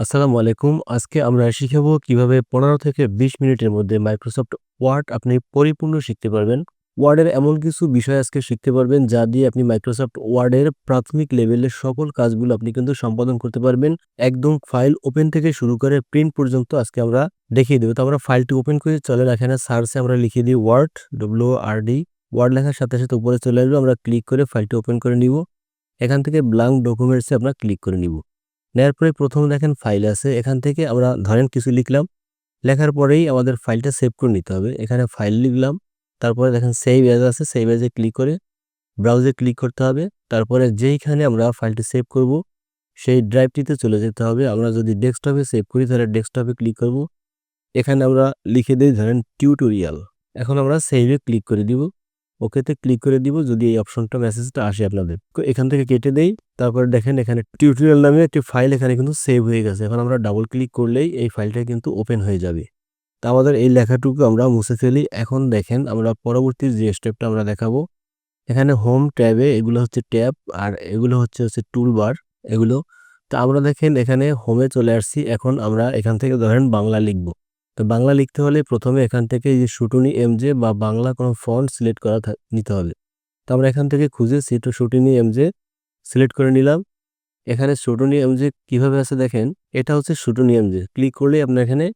আসসালামু আলাইকুম। আজকে আমরা শিখাবো কীভাবে ১৫ থেকে ২০ মিনিটের মধ্যে মাইক্রোসফট ওয়ার্ড আপনি পরিপূর্ণ শিখতে পারবেন। ওয়ার্ডের এমন কিছু বিষয় আজকে শিখতে পারবেন যা দিয়ে আপনি মাইক্রোসফট ওয়ার্ডের প্রাথমিক লেভেলের সকল কাজগুলো আপনি কিন্তু সম্পাদন করতে পারবেন। একদম ফাইল ওপেন থেকে শুরু করে প্রিন্ট পর্যন্ত আজকে আমরা দেখিয়ে দেব। তো আমরা ফাইলটি ওপেন করে চলেন এখানে সার্চে আমরা লিখে দিই ওয়ার্ড ডব্লিউ-আর-ডি ওয়ার্ড লেখার সাথে, সাথে উপরে চলে আসবে। আমরা ক্লিক করে ফাইলটি ওপেন করে নিব। এখান থেকে ব্ল্যাঙ্ক ডকুমেন্টসে আমরা ক্লিক করে নিব। নেওয়ার পরে প্রথম দেখেন ফাইল আছে। এখান থেকে আমরা ধরেন কিছু লিখলাম। লেখার পরেই আমাদের ফাইলটা সেভ করে নিতে হবে। এখানে ফাইল লিখলাম। তারপরে দেখেন সেভ এজ আছে। সেভ এজে ক্লিক করে ব্রাউজে ক্লিক করতে হবে। তারপরে যেইখানে আমরা ফাইলটি সেভ করব, সেই ড্রাইভটিতে চলে যেতে হবে। আমরা যদি ডেস্কটপে সেভ করি, তাহলে ডেস্কটপে ক্লিক করব। এখানে আমরা লিখে দিই ধরেন টিউটোরিয়াল এখন আমরা সেভে ক্লিক করে দিব। ওকেতে ক্লিক করে দিব যদি এই অপশনটা মেসেজটা আসে আপনাদের। তো এখান থেকে কেটে দেই, তারপর দেখেন এখানে টিউটোরিয়াল নামে একটি ফাইল এখানে কিন্তু সেভ হয়ে গেছে। এখন আমরা ডাবল ক্লিক করলেই এই ফাইলটা কিন্তু ওপেন হয়ে যাবে। তা আমাদের এই লেখাটুকু আমরা মুছে ফেলি। এখন দেখেন আমরা পরবর্তী যে স্টেপটা আমরা দেখাবো, এখানে হোম ট্যাবে এগুলো হচ্ছে ট্যাব আর এগুলো হচ্ছে হচ্ছে টুলবার এগুলো। তা আমরা দেখেন এখানে হোমে চলে আসছি। এখন আমরা এখান থেকে ধরেন বাংলা লিখব। তো বাংলা লিখতে হলে প্রথমে এখান থেকে যে শুটুনি এমজে বা বাংলা কোনো ফন্ট সিলেক্ট করা নিতে হবে। তো আমরা এখান থেকে খুঁজে সিটো শুটুনি এমজে সিলেক্ট করে নিলাম। এখানে শুটুনি এমজে কীভাবে আছে দেখেন, এটা হচ্ছে শুটুনি এমজে। ক্লিক করলে আপনার এখানে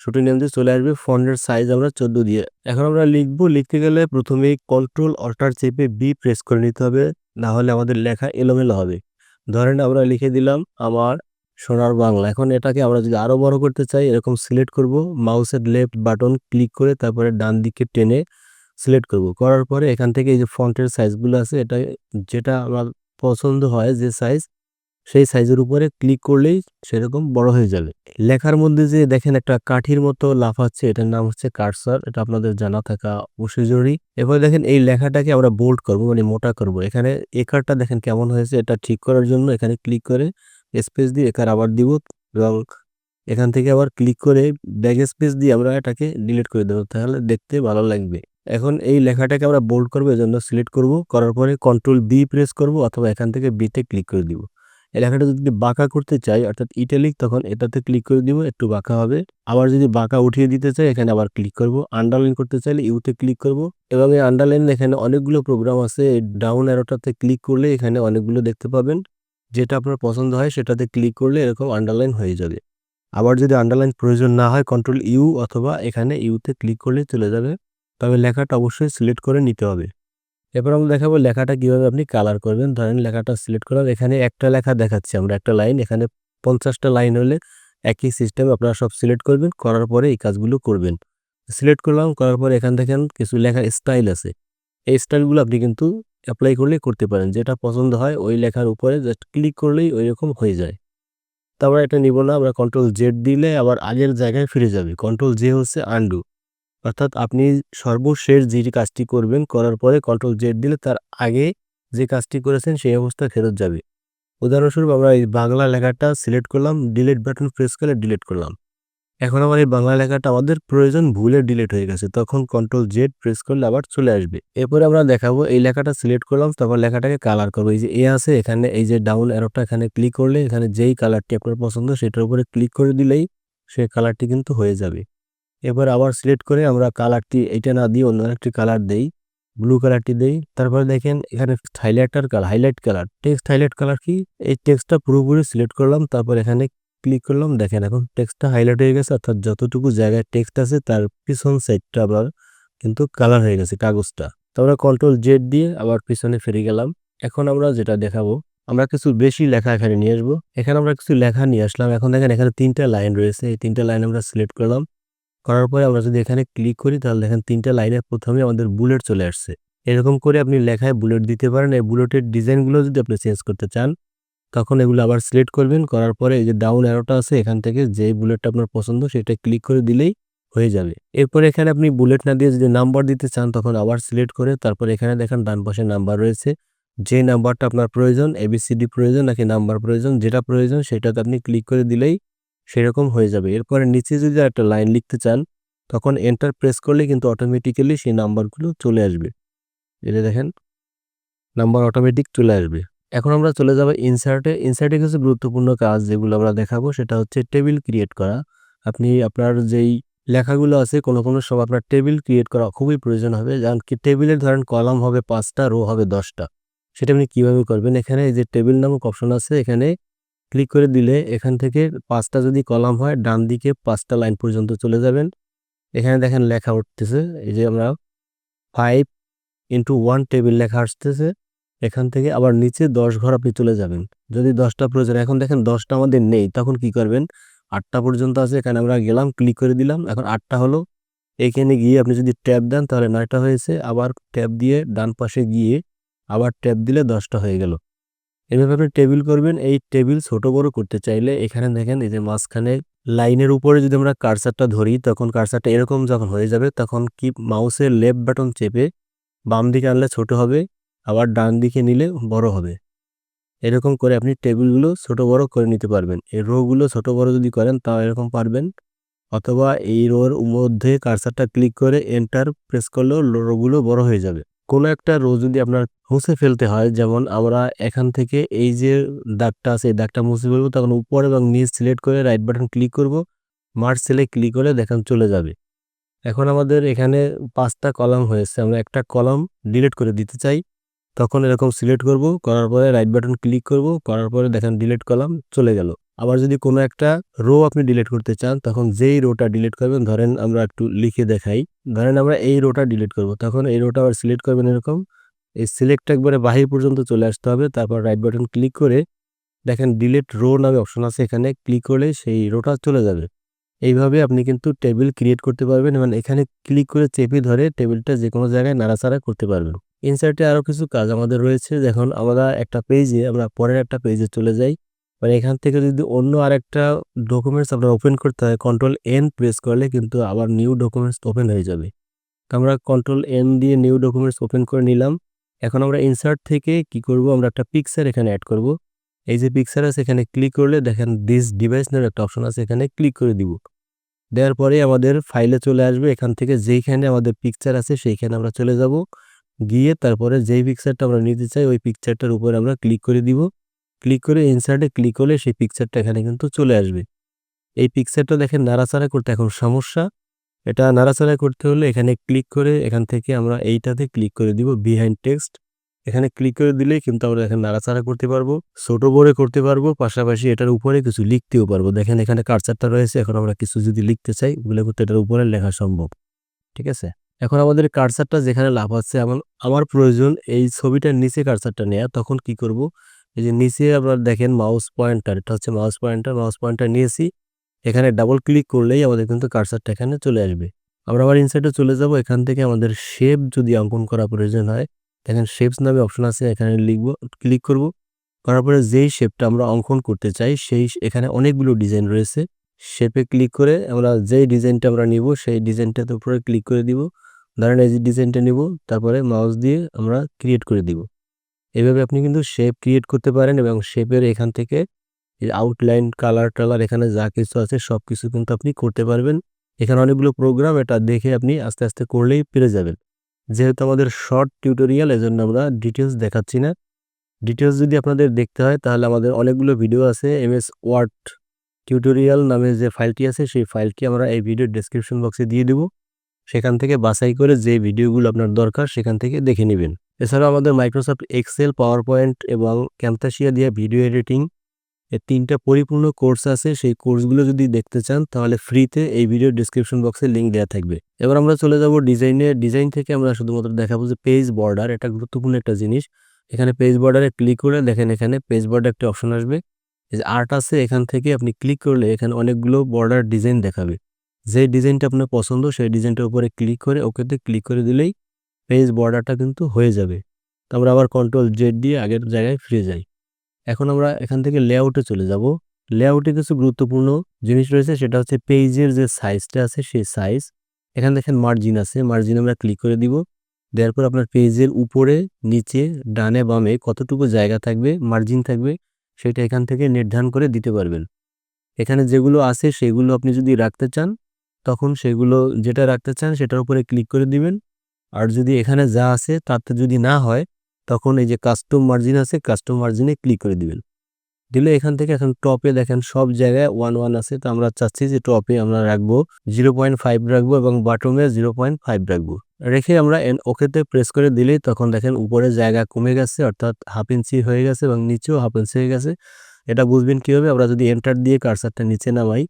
শুটুনি এমজে চলে আসবে, ফন্টের সাইজ আমরা চোদ্দ দিয়ে। এখন আমরা লিখব, লিখতে গেলে প্রথমেই কন্ট্রোল অল্টার চেপে বি প্রেস করে নিতে হবে, না হলে আমাদের লেখা এলোমেলো হবে। ধরেন আমরা লিখে দিলাম আমার সোনার বাংলা। এখন এটাকে আমরা যদি আরও বড় করতে চাই, এরকম সিলেক্ট করব মাউসের লেফট বাটন ক্লিক করে তারপরে ডান দিকে টেনে সিলেক্ট করব। করার পরে এখান থেকে এই যে ফন্টের সাইজগুলো আছে, এটা যেটা আমার পছন্দ হয়, যে সাইজ সেই সাইজের উপরে ক্লিক করলেই সেরকম বড় হয়ে যাবে। লেখার মধ্যে যে দেখেন একটা কাঠির মতো লাফাচ্ছে, এটার নাম হচ্ছে কার্সার এটা আপনাদের জানা থাকা অবশ্যই জরুরি। এবার দেখেন এই লেখাটাকে আমরা বোল্ড করব মানে মোটা করব। এখানে একারটা দেখেন কেমন হয়েছে, এটা ঠিক করার জন্য এখানে ক্লিক করে স্পেস দিয়ে একার আবার দিব এবং এখান থেকে আবার ক্লিক করে ব্যাক স্পেস দিয়ে আমরা এটাকে ডিলিট করে দেবো। তাহলে দেখতে ভালো লাগবে। এখন এই লেখাটাকে আমরা বোল্ড করব, এজন্য সিলেক্ট করব। করার পরে কন্ট্রোল বি প্রেস করব অথবা এখান থেকে বিতে ক্লিক করে দিব। এই লেখাটা যদি বাঁকা করতে চাই, অর্থাৎ ইটালিক তখন এটাতে ক্লিক করে দিব, একটু বাঁকা হবে। আবার যদি বাঁকা উঠিয়ে দিতে চাই, এখানে আবার ক্লিক করব। আন্ডারলাইন করতে চাইলে ইউতে ক্লিক করব। এবং এই আন্ডারলাইন এখানে অনেকগুলো প্রোগ্রাম আছে। ডাউন অ্যারোটাতে ক্লিক করলে এখানে অনেকগুলো দেখতে পাবেন। যেটা আপনার পছন্দ হয় সেটাতে ক্লিক করলে এরকম আন্ডারলাইন হয়ে যাবে। আবার যদি আন্ডারলাইন প্রয়োজন না হয় কন্ট্রোল ইউ অথবা এখানে ইউতে ক্লিক করলে চলে যাবে। তবে লেখাটা অবশ্যই সিলেক্ট করে নিতে হবে। এরপর আমরা দেখাবো লেখাটা কীভাবে আপনি কালার করবেন। ধরেন লেখাটা সিলেক্ট করার এখানে একটা লেখা দেখাচ্ছি আমরা, একটা লাইন এখানে পঞ্চাশটা লাইন হলে একই সিস্টেম আপনারা সব সিলেক্ট করবেন, করার পরে এই কাজগুলো করবেন। সিলেক্ট করলাম, করার পরে এখান দেখেন কিছু লেখার স্টাইল আছে। এই স্টাইলগুলো আপনি কিন্তু অ্যাপ্লাই করলেই করতে পারেন। যেটা পছন্দ হয় ওই লেখার উপরে জাস্ট ক্লিক করলেই ওই রকম হয়ে যায়। তারপর এটা নিব না, আমরা কন্ট্রোল জেড দিলে আবার আগের জায়গায় ফিরে যাবে। কন্ট্রোল জে হচ্ছে আন্ডু অর্থাৎ আপনি সর্বশেষ যে কাজটি করবেন করার পরে কন্ট্রোল জেড দিলে তার আগে যে কাজটি করেছেন সেই অবস্থা ফেরত যাবে। উদাহরণস্বরূপ আমরা এই বাংলা লেখাটা সিলেক্ট করলাম ডিলিট বাটন প্রেস করে ডিলিট করলাম। এখন আমার এই বাংলা লেখাটা আমাদের প্রয়োজন ভুলে ডিলিট হয়ে গেছে, তখন কন্ট্রোল জেড প্রেস করলে আবার চলে আসবে। এরপরে আমরা দেখাবো এই লেখাটা সিলেক্ট করলাম, তারপর লেখাটাকে কালার করব। এই যে এ আছে, এখানে এই যে ডাউন অ্যারোটা এখানে ক্লিক করলে, এখানে যেই কালারটি আপনার পছন্দ সেটার উপরে ক্লিক করে দিলেই সেই কালারটি কিন্তু হয়ে যাবে। এবার আবার সিলেক্ট করে আমরা কালারটি এটা না দিয়ে অন্য একটি কালার দেই ব্লু কালারটি দেই। তারপরে দেখেন এখানে highlighter colour highlight colour text highlight colour কি? এই টেক্সটটা পুরোপুরি সিলেক্ট করলাম, তারপর এখানে ক্লিক করলাম, দেখেন এখন টেক্সটটা হাইলাইট হয়ে গেছে, অর্থাৎ যতটুকু জায়গায় টেক্সট আছে তার পিছন সাইডটা আবার কিন্তু কালার হয়ে গেছে কাগজটা। তো আমরা কন্ট্রোল জেড দিয়ে আবার পিছনে ফিরে গেলাম। এখন আমরা যেটা দেখাবো, আমরা কিছু বেশি লেখা এখানে নিয়ে আসব। এখানে আমরা কিছু লেখা নিয়ে আসলাম। এখন দেখেন এখানে তিনটা লাইন রয়েছে। এই তিনটা লাইন আমরা সিলেক্ট করলাম। করার পরে আমরা যদি এখানে ক্লিক করি, তাহলে দেখেন তিনটা লাইনের প্রথমে আমাদের বুলেট চলে আসছে। এরকম করে আপনি লেখায় বুলেট দিতে পারেন। এই বুলেটের ডিজাইনগুলো যদি আপনি চেঞ্জ করতে চান তখন এগুলো আবার সিলেক্ট করবেন, করার পরে এই যে ডাউন অ্যারোটা আছে, এখান থেকে যে বুলেটটা আপনার পছন্দ সেটা ক্লিক করে দিলেই হয়ে যাবে। এরপরে এখানে আপনি বুলেট না দিয়ে যদি নাম্বার দিতে চান, তখন আবার সিলেক্ট করে তারপর এখানে দেখেন ডান পাশে নাম্বার রয়েছে। যে নাম্বারটা আপনার প্রয়োজন এবিসিডি প্রয়োজন নাকি নাম্বার প্রয়োজন, যেটা প্রয়োজন সেটাতে আপনি ক্লিক করে দিলেই সেরকম হয়ে যাবে। এরপরে নিচে যদি একটা লাইন লিখতে চান, তখন এন্টার প্রেস করলে কিন্তু অটোমেটিক্যালি সেই নাম্বারগুলো চলে আসবে। এটা দেখেন নাম্বার অটোমেটিক চলে আসবে। এখন আমরা চলে যাব ইনসার্টে। ইনসার্টে কিছু গুরুত্বপূর্ণ কাজ যেগুলো আমরা দেখাবো সেটা হচ্ছে টেবিল ক্রিয়েট করা। আপনি আপনার যেই লেখাগুলো আছে কোনো, কোনো সময় আপনার টেবিল ক্রিয়েট করা খুবই প্রয়োজন হবে। যেমন কি টেবিলের ধরেন কলাম হবে পাঁচটা রো হবে দশটা সেটা আপনি কীভাবে করবেন? এখানে এই যে টেবিল নামক অপশন আছে এখানে ক্লিক করে দিলে এখান থেকে পাঁচটা যদি কলাম হয় ডান দিকে ৫ টা লাইন পর্যন্ত চলে যাবেন। এখানে দেখেন লেখা উঠতেছে। এই যে আমরা ফাইভ ইন্টু ওয়ান টেবিল লেখা আসতেছে। এখান থেকে আবার নিচে ১০ ঘর আপনি চলে যাবেন। যদি দশটা প্রয়োজন, এখন দেখেন দশটা আমাদের নেই। তখন কি করবেন? আটটা পর্যন্ত আছে, এখানে আমরা গেলাম ক্লিক করে দিলাম। এখন আটটা হলো। এইখানে গিয়ে আপনি যদি ট্যাব দেন, তাহলে নয়টা হয়েছে। আবার ট্যাব দিয়ে ডান পাশে গিয়ে আবার ট্যাব দিলে দশটা হয়ে গেল। এভাবে আপনি টেবিল করবেন। এই টেবিল ছোট বড় করতে চাইলে এখানে দেখেন, এই যে মাঝখানে লাইনের উপরে যদি আমরা কার্সারটা ধরি, তখন কার্সারটা এরকম যখন হয়ে যাবে, তখন কি মাউসের লেফট বাটন চেপে বাম দিকে আনলে ছোট হবে আবার ডান দিকে নিলে বড় হবে। এরকম করে আপনি টেবিলগুলো ছোট বড় করে নিতে পারবেন। এই রোগুলো ছোট বড় যদি করেন, তাও এরকম পারবেন। অথবা এই রোর মধ্যে কার্সারটা ক্লিক করে এন্টার প্রেস করলেও রোগুলো বড় হয়ে যাবে। কোনো একটা রো যদি আপনার মুছে ফেলতে হয়, যেমন আমরা এখান থেকে এই যে দাগটা আছে, এই দাগটা মুছে ফেলব, তখন উপর এবং নিচ সিলেক্ট করে রাইট বাটন ক্লিক করব। মার্জ সেলে ক্লিক করলে দেখান চলে যাবে। এখন আমাদের এখানে ৫ টা কলাম হয়েছে। আমরা একটা কলাম ডিলিট করে দিতে চাই। তখন এরকম সিলেক্ট করব। করার পরে রাইট বাটন ক্লিক করব। করার পরে দেখেন ডিলিট কলাম চলে গেল। আবার যদি কোনো একটা রো আপনি ডিলিট করতে চান, তখন যেই রোটা ডিলিট করবেন, ধরেন আমরা একটু লিখে দেখাই। ধরেন আমরা এই রোটা ডিলিট করব। তখন এই রোটা আবার সিলেক্ট করবেন এরকম। এই সিলেক্ট একবারে বাহির পর্যন্ত চলে আসতে হবে। তারপর রাইট বাটন ক্লিক করে দেখেন ডিলিট রো নামে অপশন আছে এখানে ক্লিক করলে সেই রোটা চলে যাবে। এইভাবে আপনি কিন্তু টেবিল ক্রিয়েট করতে পারবেন, এবং এখানে ক্লিক করে চেপে ধরে টেবিলটা যে কোনো জায়গায় নাড়াচাড়া করতে পারবেন। ইনসার্টে আরও কিছু কাজ আমাদের রয়েছে দেখুন, আমরা একটা পেজে আমরা পরের একটা পেজে চলে যাই। মানে এখান থেকে যদি অন্য আরেকটা ডকুমেন্টস আপনার ওপেন করতে হয় কন্ট্রোল এন প্রেস করলে কিন্তু আবার নিউ ডকুমেন্টস ওপেন হয়ে যাবে। আমরা কন্ট্রোল এন দিয়ে নিউ ডকুমেন্টস ওপেন করে নিলাম। এখন আমরা ইনসার্ট থেকে কি করব আমরা একটা পিকচার এখানে অ্যাড করব। এই যে পিকচার আছে, এখানে ক্লিক করলে দেখেন দিস ডিভাইস নামে একটা অপশন আছে, এখানে ক্লিক করে দিব। দেওয়ার পরে আমাদের ফাইলে চলে আসবে এখান থেকে যেইখানে আমাদের পিকচার আছে, সেইখানে আমরা চলে যাব। গিয়ে তারপরে যেই পিকচারটা আমরা নিতে চাই, ওই পিকচারটার উপরে আমরা ক্লিক করে দিব। ক্লিক করে ইনসার্টে ক্লিক করলে সেই পিকচারটা এখানে কিন্তু চলে আসবে। এই পিকচারটা দেখেন নাড়াচাড়া করতে এখন সমস্যা। এটা নাড়াচাড়া করতে হলে এখানে ক্লিক করে এখান থেকে আমরা এইটাতে ক্লিক করে দিব বিহাইন্ড টেক্সট। এখানে ক্লিক করে দিলেই কিন্তু আমরা এখানে নাড়াচাড়া করতে পারব। ছোট বড় করতে পারব, পাশাপাশি এটার উপরে কিছু লিখতেও পারব। দেখেন এখানে কার্সারটা রয়েছে, এখন আমরা কিছু যদি লিখতে চাই ওগুলো কিন্তু এটার উপরে লেখা সম্ভব। ঠিক আছে? এখন আমাদের কার্সারটা যেখানে লাফাচ্ছে এমন আমার প্রয়োজন এই ছবিটার নিচে কার্সারটা নেওয়া তখন কি করব? এই যে নিচে আপনার দেখেন মাউস পয়েন্টার এটা হচ্ছে মাউস পয়েন্টার মাউস পয়েন্টার নিয়েছি। এখানে ডাবল ক্লিক করলেই আমাদের কিন্তু কার্সারটা এখানে চলে আসবে। আমরা আবার ইনসার্টে চলে যাব, এখান থেকে আমাদের শেপ যদি অঙ্কন করা প্রয়োজন হয়, দেখেন শেপস নামে অপশন আছে, এখানে লিখব ক্লিক করব। করার পরে যেই শেপটা আমরা অঙ্কন করতে চাই, সেই এখানে অনেকগুলো ডিজাইন রয়েছে। শেপে ক্লিক করে আমরা যেই ডিজাইনটা আমরা নিব, সেই ডিজাইনটার উপরে ক্লিক করে দিব। ধরেন এই যে ডিজাইনটা নিব, তারপরে মাউস দিয়ে আমরা ক্রিয়েট করে দিব। এভাবে আপনি কিন্তু শেপ ক্রিয়েট করতে পারেন এবং শেপের এখান থেকে আউটলাইন কালার টালার এখানে যা কিছু আছে সব কিছু কিন্তু আপনি করতে পারবেন। এখানে অনেকগুলো প্রোগ্রাম এটা দেখে আপনি আস্তে আস্তে করলেই পেরে যাবেন। যেহেতু আমাদের শর্ট টিউটোরিয়াল এজন্য আমরা ডিটেলস দেখাচ্ছি না। ডিটেলস যদি আপনাদের দেখতে হয়, তাহলে আমাদের অনেকগুলো ভিডিও আছে এমএস ওয়ার্ড টিউটোরিয়াল নামে যে ফাইলটি আছে, সেই ফাইলটি আমরা এই ভিডিওর ডেসক্রিপশন বক্সে দিয়ে দেব। সেখান থেকে বাছাই করে যে ভিডিওগুলো আপনার দরকার সেখান থেকে দেখে নেবেন। এছাড়াও আমাদের মাইক্রোসফট এক্সেল, পাওয়ার পয়েন্ট এবং ক্যামতাসিয়া দিয়ে ভিডিও এডিটিং এর তিনটা পরিপূর্ণ কোর্স আছে সেই কোর্সগুলো যদি দেখতে চান তাহলে ফ্রিতে এই ভিডিও ডিসক্রিপশন বক্সে লিঙ্ক দেওয়া থাকবে। এবার আমরা চলে যাব ডিজাইনে ডিজাইন থেকে আমরা শুধুমাত্র দেখাবো যে পেজ বর্ডার এটা গুরুত্বপূর্ণ একটা জিনিস। এখানে পেজ বর্ডারে ক্লিক করে দেখেন এখানে পেজ বর্ডার একটা অপশন আসবে। যে আর্ট আছে এখান থেকে আপনি ক্লিক করলে এখানে অনেকগুলো বর্ডার ডিজাইন দেখাবে। যে ডিজাইনটা আপনার পছন্দ, সেই ডিজাইনটার উপরে ক্লিক করে ওকেতে ক্লিক করে দিলেই পেজ বর্ডারটা কিন্তু হয়ে যাবে। তো আমরা আবার কন্ট্রোল জেড দিয়ে আগের জায়গায় ফিরে যাই। এখন আমরা এখান থেকে লেআউটে চলে যাব। লেআউটে কিছু গুরুত্বপূর্ণ জিনিস রয়েছে, সেটা হচ্ছে পেজের যে সাইজটা আছে, সেই সাইজ। এখানে দেখেন মার্জিন আছে মার্জিন আমরা ক্লিক করে দিব। দেওয়ার পর আপনার পেজের উপরে, নিচে, ডানে, বামে কতটুকু জায়গা থাকবে মার্জিন থাকবে, সেটা এখান থেকে নির্ধারণ করে দিতে পারবেন। এখানে যেগুলো আছে, সেগুলো আপনি যদি রাখতে চান তখন সেগুলো যেটা রাখতে চান সেটার উপরে ক্লিক করে দিবেন। আর যদি এখানে যা আছে তাতে যদি না হয়, তখন এই যে কাস্টম মার্জিন আছে কাস্টম মার্জিনে ক্লিক করে দিবেন। দিলে এখান থেকে এখন টপে দেখেন সব জায়গায় ওয়ান ওয়ান আছে, তো আমরা চাচ্ছি যে টপে আমরা রাখব জিরো পয়েন্ট ফাইভ রাখব এবং বাটমে জিরো পয়েন্ট ফাইভ রাখব। রেখে আমরা ওকেতে প্রেস করে দিলেই তখন দেখেন উপরে জায়গা কমে গেছে, অর্থাৎ হাফ ইঞ্চি হয়ে গেছে এবং নিচেও হাফ ইঞ্চি হয়ে গেছে। এটা বুঝবেন কীভাবে? আমরা যদি এন্টার দিয়ে কারসারটা নিচে নামাই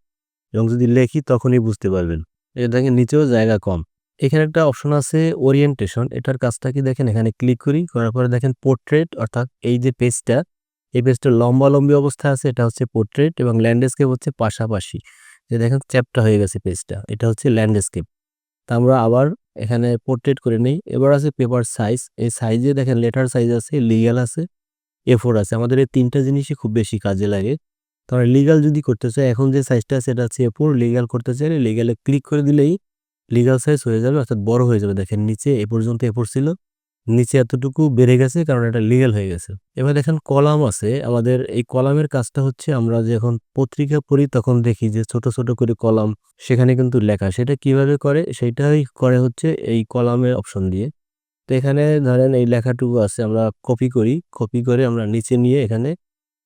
এবং যদি লেখি তখনই বুঝতে পারবেন। এটা দেখেন, নিচেও জায়গা কম। এখানে একটা অপশন আছে ওরিয়েন্টেশন এটার কাজটা কি দেখেন? এখানে ক্লিক করি, করার পরে দেখেন পোর্ট্রেট অর্থাৎ এই যে পেজটা এই পেজটা লম্বা লম্বি অবস্থা আছে, এটা হচ্ছে পোর্ট্রেট এবং ল্যান্ডস্কেপ হচ্ছে পাশাপাশি। যে দেখেন চ্যাপটা হয়ে গেছে পেজটা এটা হচ্ছে ল্যান্ডস্কেপ তা আমরা আবার এখানে পোর্ট্রেট করে নেই। এবার আছে পেপার সাইজ এই সাইজে দেখেন লেটার সাইজ আছে লিগাল আছে এ ফোর আছে। আমাদের এই তিনটা জিনিসই খুব বেশি কাজে লাগে। তাহলে লিগাল যদি করতে চাই এখন যে সাইজটা আছে, এটা হচ্ছে এ লিগাল করতে চাইলে লিগালে ক্লিক করে দিলেই লিগাল সাইজ হয়ে যাবে, অর্থাৎ বড় হয়ে যাবে। দেখেন নিচে এ পর্যন্ত এ ছিল নিচে এতটুকু বেড়ে গেছে, কারণ এটা লিগ্যাল হয়ে গেছে। এবার দেখেন কলাম আছে, আমাদের এই কলামের কাজটা হচ্ছে, আমরা যখন পত্রিকা পড়ি, তখন দেখি যে ছোট ছোট করে কলাম সেখানে কিন্তু লেখা সেটা কীভাবে করে? সেটাই করে হচ্ছে এই কলামের অপশন দিয়ে। তো এখানে ধরেন এই লেখাটুকু আছে, আমরা কপি করি। কপি করে আমরা নিচে নিয়ে এখানে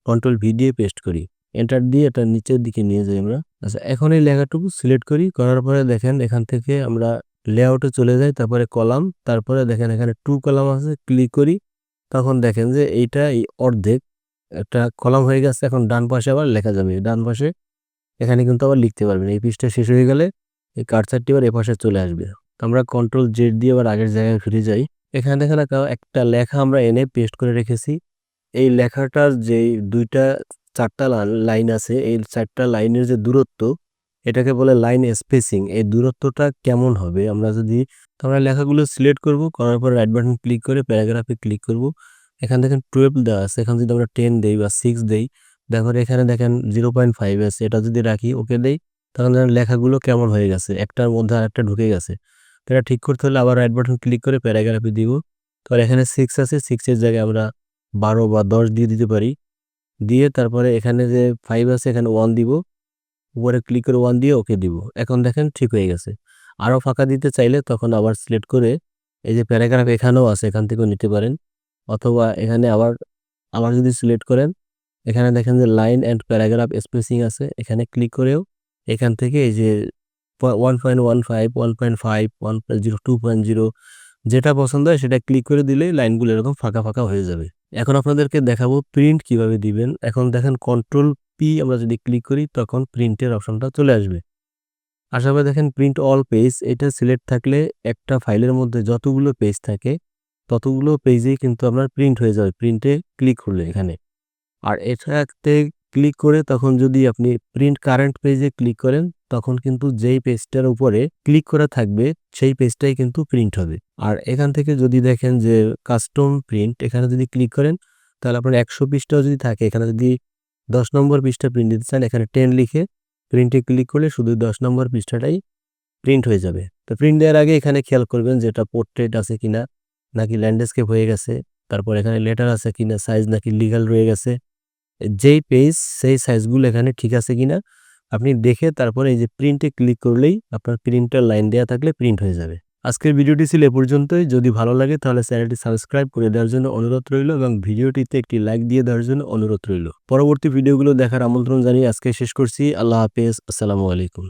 কন্ট্রোল ভি দিয়ে পেস্ট করি। এন্টার দিয়ে এটা নিচের দিকে নিয়ে যাই আমরা। আচ্ছা এখন এই লেখাটুকু সিলেক্ট করি, করার পরে দেখেন এখান থেকে আমরা লেআউটে চলে যাই, তারপরে কলাম তারপরে দেখেন এখানে টু কলাম আছে ক্লিক করি, তখন দেখেন যে এইটা এই অর্ধেক, একটা কলাম হয়ে গেছে, এখন ডান পাশে আবার লেখা যাবে, ডান পাশে এখানে কিন্তু আবার লিখতে পারবেন, এই পিসটা শেষ হয়ে গেলে এই কার্সারটি আবার এপাশে চলে আসবে। আমরা কন্ট্রোল জেড দিয়ে আবার আগের জায়গায় ফিরে যাই, এখানে দেখেন একটা লেখা আমরা এনে পেস্ট করে রেখেছি, এই লেখাটার যে দুইটা চারটা লাইন আছে। এই চারটা লাইনের যে দূরত্ব, এটাকে বলে লাইন স্পেসিং। এই দূরত্বটা কেমন হবে? আমরা যদি আমরা লেখাগুলো সিলেক্ট করব, করার পর রাইট বাটন ক্লিক করে প্যারাগ্রাফে ক্লিক করব। এখান দেখেন টুয়েলভ দেওয়া আছে। এখানে যদি আমরা টেন দেই বা সিক্স দেই, দেখো এখানে দেখেন জিরো পয়েন্ট ফাইভ আছে। এটা যদি রাখি, ওকে দেই, তখন দেখেন লেখাগুলো কেমন হয়ে গেছে। একটার মধ্যে আরেকটা ঢুকে গেছে। এটা ঠিক করতে হলে আবার রাইট বাটন ক্লিক করে প্যারাগ্রাফে দিব। তো এখানে সিক্স আছে। সিক্সের জায়গায় আমরা বারো বা দশ দিয়ে দিতে পারি। দিয়ে তারপরে এখানে যে ফাইভ আছে, এখানে ওয়ান দিব। উপরে ক্লিক করে ওয়ান দিয়ে ওকে দিব। এখন দেখেন ঠিক হয়ে গেছে। আরও ফাঁকা দিতে চাইলে তখন আবার সিলেক্ট করে এই যে প্যারাগ্রাফ এখানেও আছে, এখান থেকেও নিতে পারেন। অথবা এখানে আবার আবার যদি সিলেক্ট করেন, এখানে দেখেন যে লাইন অ্যান্ড প্যারাগ্রাফ স্পেসিং আছে। এখানে ক্লিক করেও এখান থেকে এই যে one point one five one point five one point zero two point zero যেটা পছন্দ হয় সেটা ক্লিক করে দিলেই লাইনগুলো এরকম ফাঁকা ফাঁকা হয়ে যাবে। এখন আপনাদেরকে দেখাবো প্রিন্ট কীভাবে দিবেন। এখন দেখেন কন্ট্রোল পি আমরা যদি ক্লিক করি, তখন প্রিন্টের অপশনটা চলে আসবে। আশা করি দেখেন প্রিন্ট অল পেজ এটা সিলেক্ট থাকলে একটা ফাইলের মধ্যে যতগুলো পেজ থাকে, ততগুলো পেজেই কিন্তু আপনার প্রিন্ট হয়ে যাবে। প্রিন্টে ক্লিক করলে এখানে। আর এটাতে ক্লিক করে তখন যদি আপনি প্রিন্ট কারেন্ট পেজে ক্লিক করেন, তখন কিন্তু যেই পেজটার উপরে ক্লিক করা থাকবে, সেই পেজটাই কিন্তু প্রিন্ট হবে। আর এখান থেকে যদি দেখেন যে কাস্টম প্রিন্ট এখানে যদি ক্লিক করেন, তাহলে আপনার একশো পিসটাও যদি থাকে, এখানে যদি দশ নম্বর পৃষ্ঠা প্রিন্ট দিতে চান, এখানে টেন লিখে প্রিন্টে ক্লিক করলে শুধু দশ নম্বর পৃষ্ঠাটাই প্রিন্ট হয়ে যাবে। তো প্রিন্ট দেওয়ার আগে এখানে খেয়াল করবেন যে এটা পোর্ট্রেট আছে কিনা, নাকি ল্যান্ডস্কেপ হয়ে গেছে, তারপর এখানে লেটার আছে কিনা সাইজ নাকি লিগাল রয়ে গেছে, যেই পেজ সেই সাইজগুলো এখানে ঠিক আছে কিনা, আপনি দেখে তারপরে এই যে প্রিন্টে ক্লিক করলেই আপনার প্রিন্টার লাইন দেওয়া থাকলে প্রিন্ট হয়ে যাবে। আজকের ভিডিওটি ছিল এ পর্যন্তই। যদি ভালো লাগে তাহলে চ্যানেলটি সাবস্ক্রাইব করে দেওয়ার জন্য অনুরোধ রইল এবং ভিডিওটিতে একটি লাইক দিয়ে দেওয়ার জন্য অনুরোধ রইল। পরবর্তী ভিডিওগুলো দেখার আমন্ত্রণ জানিয়ে আজকে শেষ করছি। আল্লাহ হাফেজ। আসসালামু আলাইকুম।